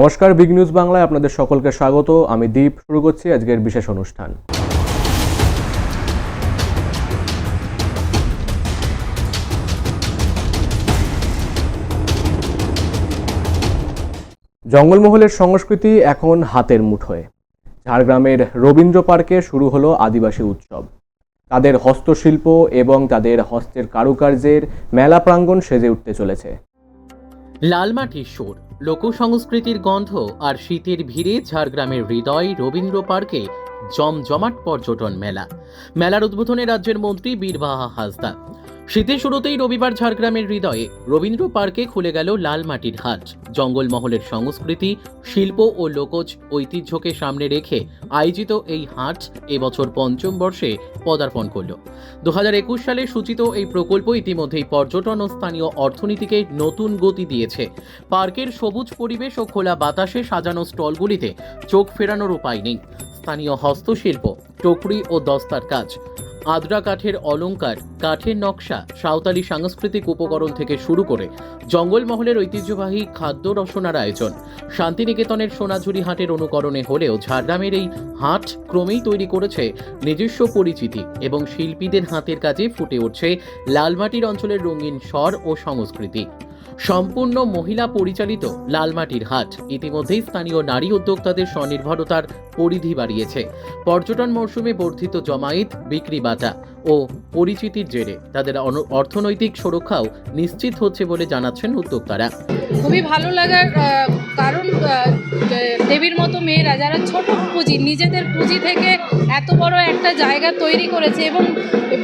নমস্কার, big news বাংলায় আপনাদের সকলকে স্বাগত। আমি দীপ, শুরু করছি আজকের বিশেষ অনুষ্ঠান। জঙ্গলমহলের সংস্কৃতি এখন হাতের মুঠোয়। ঝাড়গ্রামের রবীন্দ্র পার্কে শুরু হলো আদিবাসী উৎসব। তাদের হস্তশিল্প এবং তাদের হস্তের কারুকার্যের মেলা প্রাঙ্গণ সেজে উঠতে চলেছে। লালমাটির সুর লোকসংস্কৃতির গন্ধ আর শীতের ভিড়ে ঝাড়গ্রামের হৃদয় রবীন্দ্র পার্কে জমজমাট পর্যটন মেলা। মেলার উদ্বোধনে রাজ্যের মন্ত্রী বীরবাহা হাসদা। শীতের শুরুতেই রবিবার ঝাড়গ্রামের হৃদয়ে রবীন্দ্র পার্কে খুলে গেল লাল মাটির হাট। জঙ্গলমহলের সংস্কৃতি, শিল্প ও লোকজ ঐতিহ্যকে সামনে রেখে আয়োজিত এই হাট এবছর পঞ্চম বর্ষে পদার্পণ করল। দু একুশ সালে সূচিত এই প্রকল্প ইতিমধ্যেই পর্যটন ও স্থানীয় অর্থনীতিকে নতুন গতি দিয়েছে। পার্কের সবুজ পরিবেশ ও খোলা বাতাসে সাজানো স্টলগুলিতে চোখ ফেরানোর উপায় নেই। স্থানীয় হস্তশিল্প, টকরি ও দস্তার কাজ। আদ্রা কাঠের অলংকার, কাঠের নকশা, সাঁওতালি সাংস্কৃতিক উপকরণ থেকে শুরু করে জঙ্গলমহলের ঐতিহ্যবাহী খাদ্য রসনার আয়োজন। শান্তিনিকেতনের সোনাঝুরি হাটের অনুকরণে হলেও ঝাড়গ্রামের এই হাট ক্রমেই তৈরি করেছে নিজস্ব পরিচিতি এবং শিল্পীদের হাতের কাজে ফুটে উঠছে লালমাটির অঞ্চলের রঙিন স্বর ও সংস্কৃতি। সম্পূর্ণ মহিলা পরিচালিত লালমাটির হাট। ইতিমধ্যেই স্থানীয় নারী উদ্যোক্তাদের স্বনির্ভরতার পরিধি বাড়িয়েছে। পর্যটন মরশুমে বর্ধিত জমায়েত, বিক্রি বাটা ও পরিচিতির জেরে তাদের অর্থনৈতিক সুরক্ষাও নিশ্চিত হচ্ছে বলে জানাচ্ছেন উদ্যোক্তারা। খুবই ভালো লাগার কারণ দেবীর মতো মেয়েরা যারা ছোট পুঁজি, নিজেদের পুঁজি থেকে এত বড় একটা জায়গা তৈরি করেছে এবং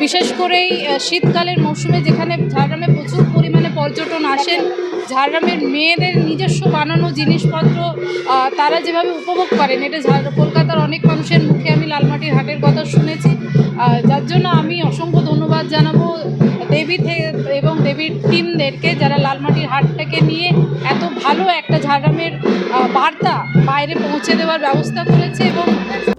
বিশেষ করে এই শীতকালের মৌসুমে যেখানে ঝাড়গ্রামে প্রচুর পরিমাণে পর্যটন আসেন, ঝাড়গ্রামের মেয়েদের নিজস্ব বানানো জিনিসপত্র তারা যেভাবে উপভোগ করেন, এটা কলকাতার অনেক মানুষের মুখে আমি লালমাটির হাটের কথা শুনেছি। যার জন্য আমি অসংখ্য ধন্যবাদ জানাব দেবী এবং দেবীর টিমদেরকে যারা লালমাটির হাটটাকে নিয়ে এত ভালো একটা ঝাড়গ্রামের বার্তা বাইরে পৌঁছে দেওয়ার ব্যবস্থা করেছে এবং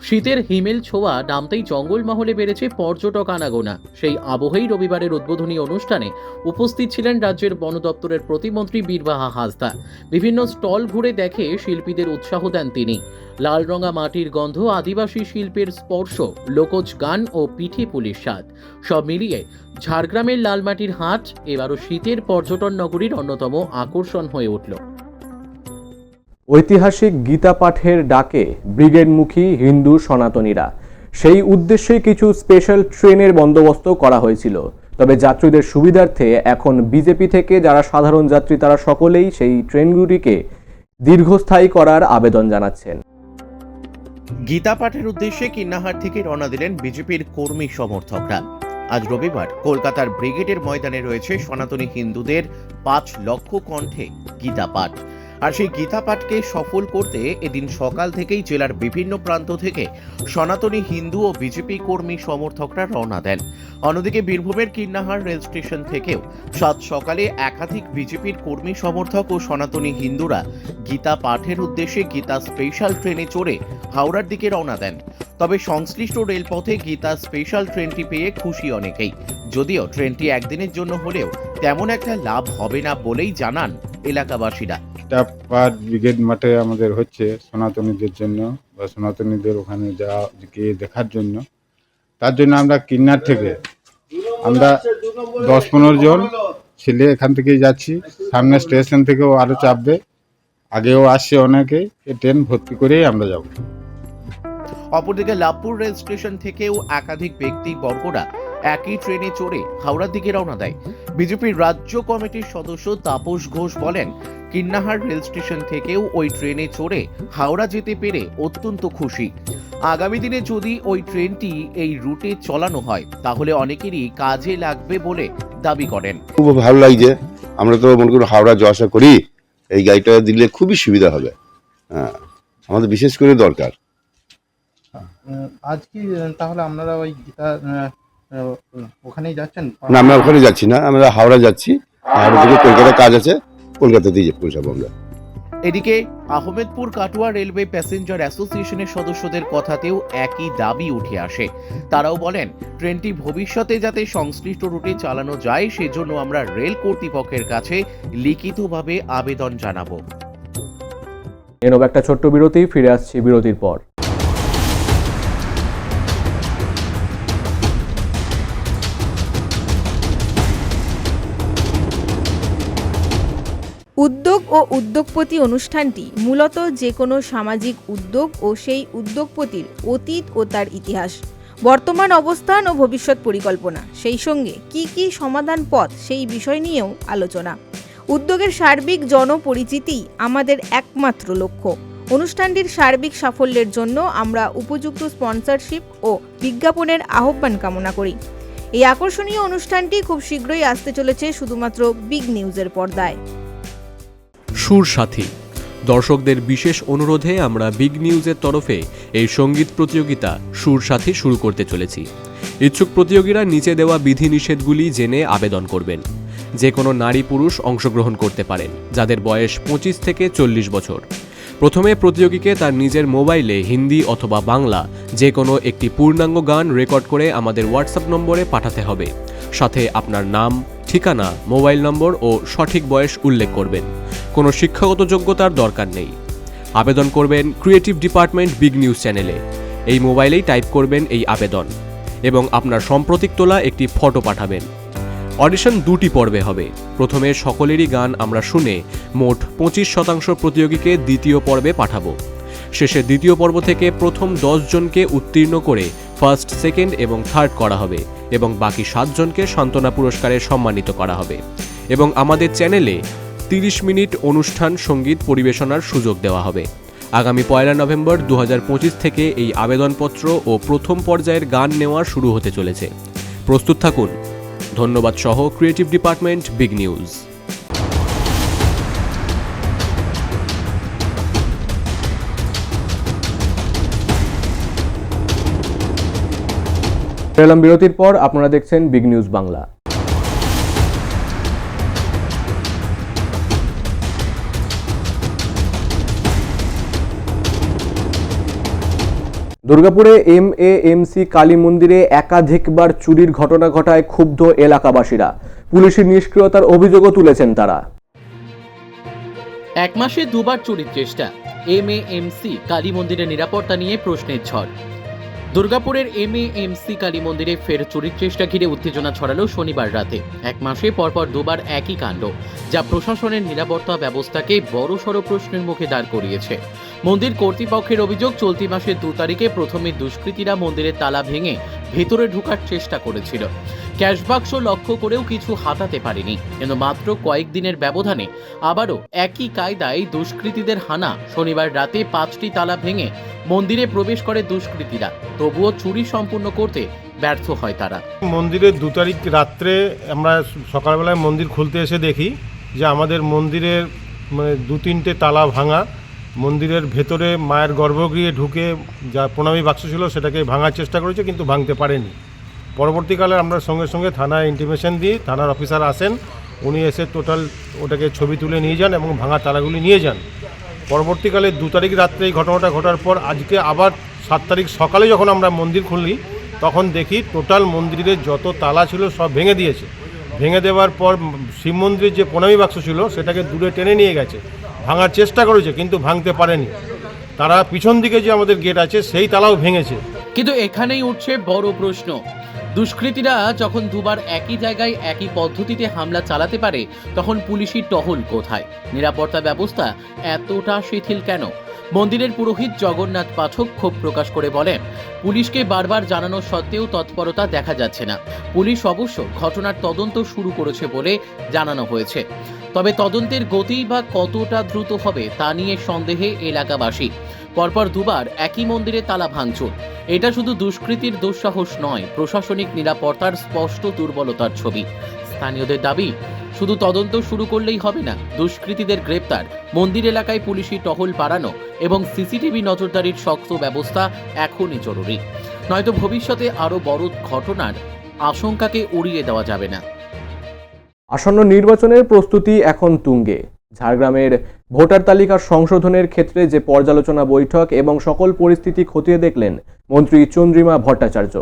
শীতের হিমেল ছোঁয়া নামতেই জঙ্গলমহলে বেড়েছে পর্যটক আনাগোনা। সেই আবহেই রবিবারের উদ্বোধনী অনুষ্ঠানে উপস্থিত ছিলেন রাজ্যের বন দপ্তরের প্রতিমন্ত্রী বীরবাহা হাসদা। বিভিন্ন স্টল ঘুরে দেখে শিল্পীদের উৎসাহ দেন তিনি। লালরঙা মাটির গন্ধ আদিবাসী শিল্পের স্পর্শ, লোকজ গান ও পিঠে পুলিশ স্বাদ। সব মিলিয়ে ঝাড়গ্রামের লালমাটির হাট এবারও শীতের পর্যটন নগরীর অন্যতম আকর্ষণ হয়ে উঠল। ঐতিহাসিক গীতা পাঠের ডাকে ব্রিগেডমুখী হিন্দু সনাতনীরা। সেই উদ্দেশ্যে কিছু স্পেশাল ট্রেনের বন্দোবস্ত করা হয়েছিল। তবে যাত্রীদের সুবিধার্থে এখন বিজেপি থেকে যারা সাধারণ যাত্রী, তারা সকলেই সেই ট্রেনগুলিকে দীর্ঘস্থায়ী করার আবেদন জানাচ্ছেন। গীতা পাঠের উদ্দেশ্যে কিন্নাহার থেকে রওনা দিলেন বিজেপির কর্মী সমর্থকরা। আজ রবিবার কলকাতার ব্রিগেডের ময়দানে রয়েছে সনাতনী হিন্দুদের পাঁচ লক্ষ কণ্ঠে গীতা পাঠ আর সেই গীতা পাঠকে সফল করতে এদিন সকাল থেকেই জেলার বিভিন্ন প্রান্ত থেকে সনাতনী হিন্দু ও বিজেপি কর্মী সমর্থকরা রওনা দেন। অন্যদিকে বীরভূমের কিন্নাহার রেল স্টেশন থেকেও সাত সকালে একাধিক বিজেপির কর্মী সমর্থক ও সনাতনী হিন্দুরা গীতা পাঠের উদ্দেশ্যে গীতা স্পেশাল ট্রেনে চড়ে হাওড়ার দিকে রওনা দেন। তবে সংশ্লিষ্ট রেলপথে গীতা স্পেশাল ট্রেনটি পেয়ে খুশি অনেকেই। যদিও ট্রেনটি একদিনের জন্য হলেও তেমন একটা লাভ হবে না বলেই জানান এলাকাবাসীরা। এটা পার ব্রিগেড মাঠে আমাদের হচ্ছে সনাতনীদের জন্য বা সনাতনীদের ওখানে যা গিয়ে দেখার জন্য। তার জন্য আমরা কিন্নার থেকে আমরা দশ পনেরো জন ছেলে এখান থেকেই যাচ্ছি। সামনে স্টেশন থেকেও আরও চাপবে আগেও আসছে অনেকে এই ট্রেন ভর্তি করেই আমরা যাব। অপরদিকে লাভপুর রেল স্টেশন থেকেও একাধিক ব্যক্তি বর্গরা একই ট্রেনে চড়ে হাওড়ার দিকে রওনা দেয়। বিজেপির রাজ্য কমিটির সদস্য তাপস ঘোষ বলেন কিন্নাহার রেল স্টেশন থেকেও ওই ট্রেনে চড়ে হাওড়া যেতে পেরে অত্যন্ত খুশি। আগামী দিনে যদি ওই ট্রেনটি এই রুটে চালানো হয় তাহলে অনেকেরই কাজে লাগবে বলে দাবি করেন। খুব ভালো লাগছে। আমরা তো মনে করি হাওড়া যাওয়া আসা করি এই গাড়িটা দিলে খুবই সুবিধা হবে। হ্যাঁ আমাদের বিশেষ করে দরকার। আহ, আজ তাহলে আপনারা ওই গীতা ওখানেই যাচ্ছেন? না আমরা ওখানে যাচ্ছি না আমরা হাওড়া যাচ্ছি। হাওড়া থেকে কলকাতা কাজ আছে কলকাতাতেই পৌঁছাবো আমরা। এদিকে আহমেদপুর কাটোয়া রেলওয়ে প্যাসেঞ্জার অ্যাসোসিয়েশনের সদস্যদের কথাতেও একই দাবি উঠে আসে। তারাও বলেন ট্রেনটি ভবিষ্যতে যাতে সংশ্লিষ্ট রুটে চালানো যায় সেজন্য আমরা রেল কর্তৃপক্ষের কাছে লিখিতভাবে আবেদন জানাব। এনব একটা ছোট্ট বিরতি ফিরে আসছি বিরতির পর। উদ্যোগ ও উদ্যোগপতি অনুষ্ঠানটি মূলত যে কোনো সামাজিক উদ্যোগ ও সেই উদ্যোগপতির অতীত ও তার ইতিহাস, বর্তমান অবস্থান ও ভবিষ্যৎ পরিকল্পনা, সেই সঙ্গে কি কি সমাধান পথ সেই বিষয় নিয়েও আলোচনা। উদ্যোগের সার্বিক জনপরিচিতি আমাদের একমাত্র লক্ষ্য। অনুষ্ঠানটির সার্বিক সাফল্যের জন্য আমরা উপযুক্ত স্পন্সরশিপ ও বিজ্ঞাপনের আহ্বান কামনা করি। এই আকর্ষণীয় অনুষ্ঠানটি খুব শীঘ্রই আসতে চলেছে শুধুমাত্র বিগ নিউজের পর্দায়। সুর সাথী। দর্শকদের বিশেষ অনুরোধে আমরা বিগ নিউজের তরফে এই সংগীত প্রতিযোগিতা সুর সাথী শুরু করতে চলেছি। ইচ্ছুক প্রতিযোগীরা নিচে দেওয়া বিধিনিষেধগুলি জেনে আবেদন করবেন। যে কোনো নারী পুরুষ অংশগ্রহণ করতে পারেন, যাদের বয়স পঁচিশ থেকে চল্লিশ বছর। প্রথমে প্রতিযোগীকে তার নিজের মোবাইলে হিন্দি অথবা বাংলা যে কোনো একটি পূর্ণাঙ্গ গান রেকর্ড করে আমাদের হোয়াটসঅ্যাপ নম্বরে পাঠাতে হবে। সাথে আপনার নাম ঠিকানা, মোবাইল নম্বর ও সঠিক বয়স উল্লেখ করবেন। কোনো শিক্ষাগত যোগ্যতার দরকার নেই। আবেদন করবেন ক্রিয়েটিভ ডিপার্টমেন্ট বিগ নিউজ চ্যানেলে এই মোবাইলেই টাইপ করবেন এই আবেদন এবং আপনার সম্প্রতিক তোলা একটি ফটো পাঠাবেন। অডিশন দুটি পর্বে হবে। প্রথমে সকলেরই গান আমরা শুনে মোট পঁচিশ শতাংশ প্রতিযোগীকে দ্বিতীয় পর্বে পাঠাবো। শেষে দ্বিতীয় পর্ব থেকে প্রথম জনকে উত্তীর্ণ করে ফার্স্ট সেকেন্ড এবং থার্ড করা হবে। এবং বাকি সাতজনকে সান্ত্বনা পুরস্কারে সম্মানিত করা হবে। এবং আমাদের চ্যানেলে তিরিশ মিনিট অনুষ্ঠান সংগীত পরিবেশনার সুযোগ দেওয়া হবে। আগামী পয়লা নভেম্বর দু হাজার পঁচিশ থেকে এই আবেদনপত্র ও প্রথম পর্যায়ের গান নেওয়া শুরু হতে চলেছে। প্রস্তুত থাকুন। ধন্যবাদ সহ ক্রিয়েটিভ ডিপার্টমেন্ট বিগ নিউজ এলাম বিরতির পর আপনারা দেখছেন বিগ নিউজ বাংলা। দুর্গাপুরে M A M C Kali মন্দিরে একাধিকবার চুরির ঘটনা ঘটায় ক্ষুব্ধ এলাকাবাসীরা। পুলিশের নিষ্ক্রিয়তার অভিযোগও তুলেছেন তারা। এক মাসে দুবার চুরির চেষ্টা। M A M C Kali মন্দিরের নিরাপত্তা নিয়ে প্রশ্নের ঝড়। দুর্গাপুরের M A M C Kali মন্দিরে ফের চুরির চেষ্টা ঘিরে উত্তেজনা ছড়ালো শনিবার রাতে। এক মাসে পরপর দুবার একই কাণ্ড, যা প্রশাসনের নিরাপত্তা ব্যবস্থাকে বড়সড় প্রশ্নের মুখে দাঁড় করিয়েছে। মন্দির কর্তৃপক্ষের অভিযোগ, চলতি মাসের দু তারিখে প্রথমে দুষ্কৃতীরা মন্দিরের তালা ভেঙে ভেতরে ঢোকার চেষ্টা করেছিল। ক্যাশ বাক্স লক্ষ্য করেও কিছু হাতাতে পারেনি। কিন্তু মাত্র কয়েকদিনের ব্যবধানে আবারও একই কায়দায় দুষ্কৃতীদের হানা শনিবার রাতে পাঁচটি তালা ভেঙে মন্দিরে প্রবেশ করে দুষ্কৃতীরা। তবুও চুরি সম্পূর্ণ করতে ব্যর্থ হয় তারা। মন্দিরের দু তারিখ রাত্রে আমরা সকালবেলায় মন্দির খুলতে এসে দেখি যে আমাদের মন্দিরের মানে দু তিনটে তালা ভাঙা মন্দিরের ভেতরে মায়ের গর্ভগৃহে ঢুকে যা প্রণামী বাক্স ছিল সেটাকে ভাঙার চেষ্টা করেছে, কিন্তু ভাঙতে পারেনি। পরবর্তীকালে আমরা সঙ্গে সঙ্গে থানায় ইন্টিমেশন দিই, থানার অফিসার আসেন, উনি এসে টোটাল ওটাকে ছবি তুলে নিয়ে যান এবং ভাঙা তালাগুলি নিয়ে যান। পরবর্তীকালে দু তারিখ রাত্রে এই ঘটনাটা ঘটার পর আজকে আবার সাত তারিখ সকালে যখন আমরা মন্দির খুলি তখন দেখি টোটাল মন্দিরের যত তালা ছিল সব ভেঙে দিয়েছে। ভেঙে দেওয়ার পর শিব মন্দিরের যে প্রণামী বাক্স ছিল, সেটাকে দূরে টেনে নিয়ে গেছে। ভাঙার চেষ্টা করেছে, কিন্তু ভাঙতে পারেনি। তারা পিছন দিকে যে আমাদের গেট আছে, সেই তালাও ভেঙেছে। কিন্তু এখানেই উঠছে বড় প্রশ্ন। দুষ্কৃতীরা যখন দুবার একই জায়গায় একই পদ্ধতিতে হামলা চালাতে পারে, তখন পুলিশি টহল কোথায়? নিরাপত্তা ব্যবস্থা এতটা শিথিল কেন? মন্দিরের পুরোহিত জগন্নাথ পাঠক ক্ষোভ প্রকাশ করে বলেন, পুলিশকে বারবার জানানো সত্ত্বেও তৎপরতা দেখা যাচ্ছে না। পুলিশ অবশ্য ঘটনার তদন্ত শুরু করেছে বলে জানানো হয়েছে। তবে তদন্তের গতি বা কতটা দ্রুত হবে তা নিয়ে সন্দেহে এলাকাবাসী। পরপর দুবার একই মন্দিরে তালা ভাঙচুর। এটা শুধু দুষ্কৃতির দুঃসাহস নয়, প্রশাসনিক নিরাপত্তার স্পষ্ট দুর্বলতার ছবি। স্থানীয়দের দাবি, শুধু তদন্ত শুরু করলেই হবে না, দুষ্কৃতীদের গ্রেপ্তার, মন্দির এলাকায় পুলিশি টহল বাড়ানো এবং সিসিটিভি নজরদারির শক্ত ব্যবস্থা এখনই জরুরি। নয়তো ভবিষ্যতে আরও বড় ঘটনার আশঙ্কাকে উড়িয়ে দেওয়া যাবে না। আসন্ন নির্বাচনের প্রস্তুতি এখন তুঙ্গে। ঝাড়গ্রামের ভোটার তালিকার সংশোধনের ক্ষেত্রে যে পর্যালোচনা বৈঠক এবং সকল পরিস্থিতি খতিয়ে দেখলেন মন্ত্রী চন্দ্রিমা ভট্টাচার্য।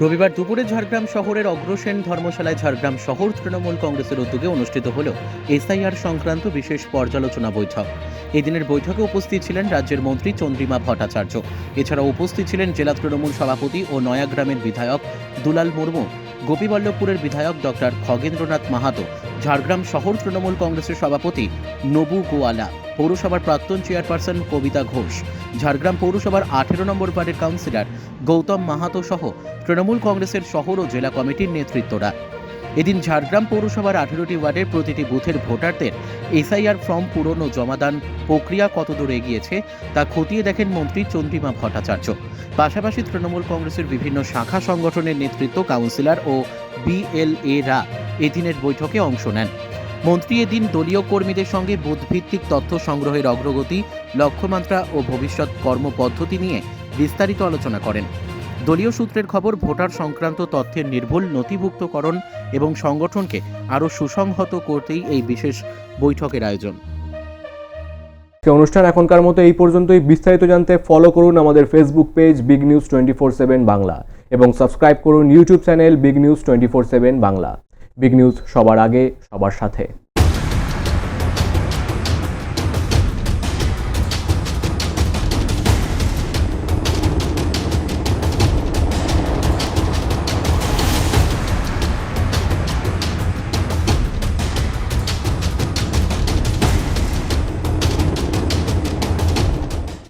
রবিবার দুপুরে ঝাড়গ্রাম শহরের অগ্রসেন ধর্মশালায় ঝাড়গ্রাম শহর তৃণমূল কংগ্রেসের উদ্যোগে অনুষ্ঠিত হল এসআইআর সংক্রান্ত বিশেষ পর্যালোচনা বৈঠক। এদিনের বৈঠকে উপস্থিত ছিলেন রাজ্যের মন্ত্রী চন্দ্রিমা ভট্টাচার্য। এছাড়াও উপস্থিত ছিলেন জেলা তৃণমূল সভাপতি ও নয়াগ্রামের বিধায়ক দুলাল মুর্মু। গোপীবল্লভপুরের বিধায়ক ডক্টর খগেন্দ্রনাথ মাহাতো, ঝাড়গ্রাম শহর তৃণমূল কংগ্রেসের সভাপতি নবু গোয়ালা, পৌরসভার প্রাক্তন চেয়ারপারসন কবিতা ঘোষ, ঝাড়গ্রাম পৌরসভার আঠেরো নম্বর ওয়ার্ডের কাউন্সিলর গৌতম মাহাতো সহ তৃণমূল কংগ্রেসের শহর ও জেলা কমিটির নেতৃত্বরা। এদিন ঝাড়গ্রাম পৌরসভার আঠেরোটি ওয়ার্ডের প্রতিটি বুথের ভোটারদের এসআইআর ফর্ম পূরণ ও জমাদান প্রক্রিয়া কতদূর এগিয়েছে তা খতিয়ে দেখেন মন্ত্রী চন্দ্রিমা ভট্টাচার্য। পাশাপাশি তৃণমূল কংগ্রেসের বিভিন্ন শাখা সংগঠনের নেতৃত্ব কাউন্সিলর ও বিএলএ রা এদিনের বৈঠকে অংশ নেন। মন্ত্রী এদিন দলীয় কর্মীদের সঙ্গে বুথভিত্তিক তথ্য সংগ্রহের অগ্রগতি, লক্ষ্যমাত্রা ও ভবিষ্যৎ কর্মপদ্ধতি নিয়ে বিস্তারিত আলোচনা করেন। দলীয় সূত্রের খবর, ভোটার সংক্রান্ত তথ্যের নির্ভুল নথিভুক্তকরণ এবং সংগঠনকে আরও সুসংহত করতেই এই বিশেষ বৈঠকের আয়োজন। অনুষ্ঠান এখনকার মতো এই পর্যন্তই। বিস্তারিত জানতে ফলো করুন আমাদের Facebook page big news twenty four seven Bangla এবং সাবস্ক্রাইব করুন YouTube channel big news twenty four seven Bangla. Big news সবার আগে, সবার সাথে।